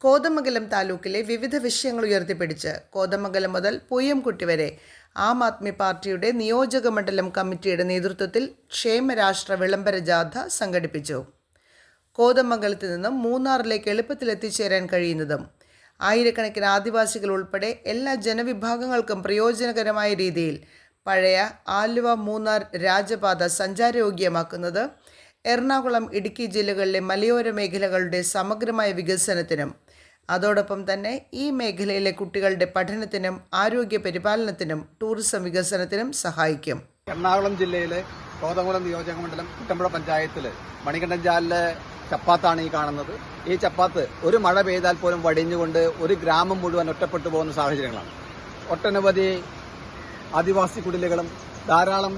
കോതമംഗലം താലൂക്കിലെ വിവിധ വിഷയങ്ങൾ ഉയർത്തിപ്പിടിച്ച് കോതമംഗലം മുതൽ പൂയംകുട്ടി വരെ ആം ആദ്മി പാർട്ടിയുടെ നിയോജക മണ്ഡലം കമ്മിറ്റിയുടെ നേതൃത്വത്തിൽ ക്ഷേമരാഷ്ട്ര വിളംബര ജാഥ സംഘടിപ്പിച്ചു. കോതമംഗലത്ത് നിന്നും മൂന്നാറിലേക്ക് എളുപ്പത്തിൽ എത്തിച്ചേരാൻ കഴിയുന്നതും ആയിരക്കണക്കിന് ആദിവാസികൾ ഉൾപ്പെടെ എല്ലാ ജനവിഭാഗങ്ങൾക്കും പ്രയോജനകരമായ രീതിയിൽ പഴയ ആലുവ മൂന്നാർ രാജപാത സഞ്ചാരയോഗ്യമാക്കുന്നത് എറണാകുളം ഇടുക്കി ജില്ലകളിലെ മലയോര മേഖലകളുടെ സമഗ്രമായ വികസനത്തിനും അതോടൊപ്പം തന്നെ ഈ മേഖലയിലെ കുട്ടികളുടെ പഠനത്തിനും ആരോഗ്യ പരിപാലനത്തിനും ടൂറിസം വികസനത്തിനും സഹായിക്കും. എറണാകുളം ജില്ലയിലെ കോതകുളം നിയോജക മണ്ഡലം കുട്ടമ്പുഴ പഞ്ചായത്തിൽ മണികണ്ഠൻ ചാലിലെ ചപ്പാത്താണ് ഈ കാണുന്നത്. ഈ ചപ്പാത്ത് ഒരു മഴ പെയ്താൽ പോലും വടിഞ്ഞുകൊണ്ട് ഒരു ഗ്രാമം മുഴുവൻ ഒറ്റപ്പെട്ടു പോകുന്ന സാഹചര്യങ്ങളാണ്. ഒട്ടനവധി ആദിവാസി കുടിലുകളും ധാരാളം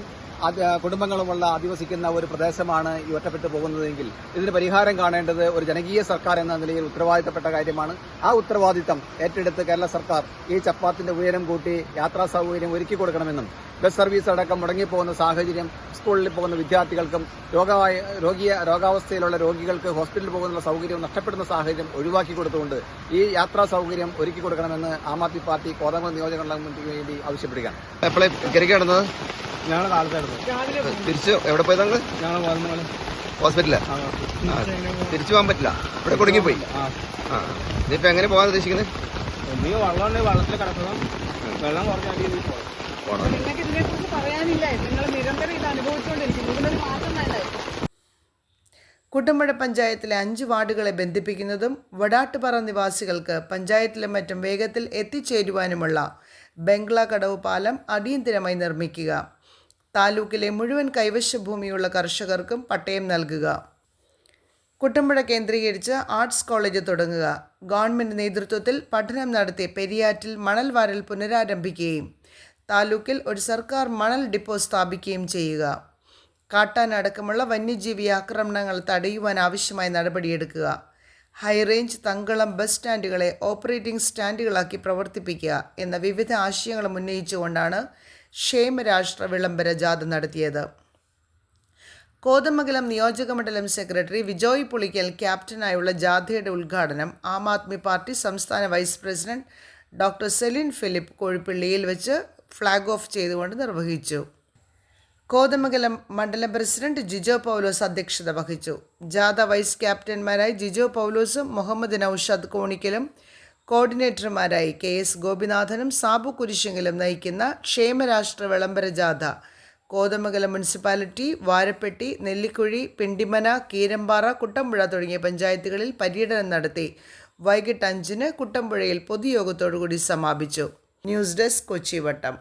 കുടുംബങ്ങളുമുള്ള അധിവസിക്കുന്ന ഒരു പ്രദേശമാണ് ഈ ഒറ്റപ്പെട്ടു പോകുന്നതെങ്കിൽ ഇതിന് പരിഹാരം കാണേണ്ടത് ഒരു ജനകീയ സർക്കാർ എന്ന നിലയിൽ ഉത്തരവാദിത്തപ്പെട്ട കാര്യമാണ്. ആ ഉത്തരവാദിത്തം ഏറ്റെടുത്ത് കേരള സർക്കാർ ഈ ചപ്പാത്തിന്റെ ഉയരം കൂട്ടി യാത്രാ സൗകര്യം ഒരുക്കി കൊടുക്കണമെന്നും ബസ് സർവീസ് അടക്കം മുടങ്ങിപ്പോകുന്ന സാഹചര്യം സ്കൂളിൽ പോകുന്ന വിദ്യാർത്ഥികൾക്കും രോഗമായ രോഗിയ രോഗാവസ്ഥയിലുള്ള രോഗികൾക്ക് ഹോസ്പിറ്റലിൽ പോകുന്ന സൗകര്യം നഷ്ടപ്പെടുന്ന സാഹചര്യം ഒഴിവാക്കി കൊടുത്തുകൊണ്ട് ഈ യാത്രാ സൗകര്യം ഒരുക്കി കൊടുക്കണമെന്ന് ആം ആദ്മി പാർട്ടി കോതമംഗലം നിയോജക മണ്ഡലത്തിന് വേണ്ടി ആവശ്യപ്പെടുകയാണ്. എപ്പോഴും ഞങ്ങൾ കാലത്തായിരുന്നു തിരിച്ചു എവിടെ പോയത് ഞങ്ങൾ തിരിച്ചു പോകാൻ പറ്റില്ല. ഇവിടെ കുടുങ്ങിപ്പോയി. ആ. ആ. ഇതിപ്പോ എങ്ങനെ പോകാൻ ഉദ്ദേശിക്കുന്നത് വെള്ളം വെള്ളത്തിൽ കിടക്കണം. വെള്ളം കുറഞ്ഞ അടിയിൽ പോകണം പോണം പറയാനില്ലേ. നിങ്ങൾ നിരന്തരം ഇത് അനുഭവിച്ചുകൊണ്ടിരിക്കുന്നു. ഇതിനൊരു മാറ്റം വേണ്ടേ. കുട്ടമ്പുഴ പഞ്ചായത്തിലെ അഞ്ച് വാർഡുകളെ ബന്ധിപ്പിക്കുന്നതും വടാട്ടുപാറ നിവാസികൾക്ക് പഞ്ചായത്തിലും മറ്റും വേഗത്തിൽ എത്തിച്ചേരുവാനുമുള്ള ബംഗ്ലാ കടവ് പാലം അടിയന്തിരമായി നിർമ്മിക്കുക. താലൂക്കിലെ മുഴുവൻ കൈവശ ഭൂമിയുള്ള കർഷകർക്കും പട്ടയം നൽകുക. കുട്ടമ്പുഴ കേന്ദ്രീകരിച്ച് ആർട്സ് കോളേജ് തുടങ്ങുക. ഗവൺമെന്റ് നേതൃത്വത്തിൽ പഠനം നടത്തി പെരിയാറ്റിൽ മണൽവാരൽ പുനരാരംഭിക്കുകയും താലൂക്കിൽ ഒരു സർക്കാർ മണൽ ഡിപ്പോ സ്ഥാപിക്കുകയും ചെയ്യുക. കാട്ടാനടക്കമുള്ള വന്യജീവി ആക്രമണങ്ങൾ തടയുവാൻ ആവശ്യമായ നടപടിയെടുക്കുക. ഹൈറേഞ്ച് തങ്കളം ബസ് സ്റ്റാൻഡുകളെ ഓപ്പറേറ്റിംഗ് സ്റ്റാൻഡുകളാക്കി പ്രവർത്തിപ്പിക്കുക എന്ന വിവിധ ആശയങ്ങളും ഉന്നയിച്ചുകൊണ്ടാണ് ക്ഷേമരാഷ്ട്ര വിളംബര ജാഥ നടത്തിയത്. കോതമംഗലം നിയോജകമണ്ഡലം സെക്രട്ടറി വിജോയ് പുളിക്കൽ ക്യാപ്റ്റനായുള്ള ജാഥയുടെ ഉദ്ഘാടനം ആം ആദ്മി പാർട്ടി സംസ്ഥാന vice president doctor Celine Philip കോഴിപ്പള്ളിയിൽ വെച്ച് ഫ്ലാഗ് ഓഫ് ചെയ്തുകൊണ്ട് നിർവഹിച്ചു. കോതമംഗലം മണ്ഡലം പ്രസിഡന്റ് ജിജോ പൗലോസ് അധ്യക്ഷത വഹിച്ചു. ജാഥ വൈസ് ക്യാപ്റ്റന്മാരായി ജിജോ പൗലോസും മുഹമ്മദ് നൌഷാദ് കോണിക്കലും കോർഡിനേറ്റർമാരായി കെ എസ് ഗോപിനാഥനും സാബു കുരിശെങ്കിലും നയിക്കുന്ന ക്ഷേമരാഷ്ട്ര വിളംബര ജാഥ. കോതമംഗലം മുനിസിപ്പാലിറ്റി വാരപ്പെട്ടി നെല്ലിക്കുഴി പിണ്ടിമന കീരമ്പാറ കുട്ടമ്പുഴ തുടങ്ങിയ പഞ്ചായത്തുകളിൽ പര്യടനം നടത്തി വൈകിട്ട് അഞ്ചിന് കുട്ടമ്പുഴയിൽ പൊതുയോഗത്തോടുകൂടി സമാപിച്ചു. News desk കൊച്ചിവട്ടം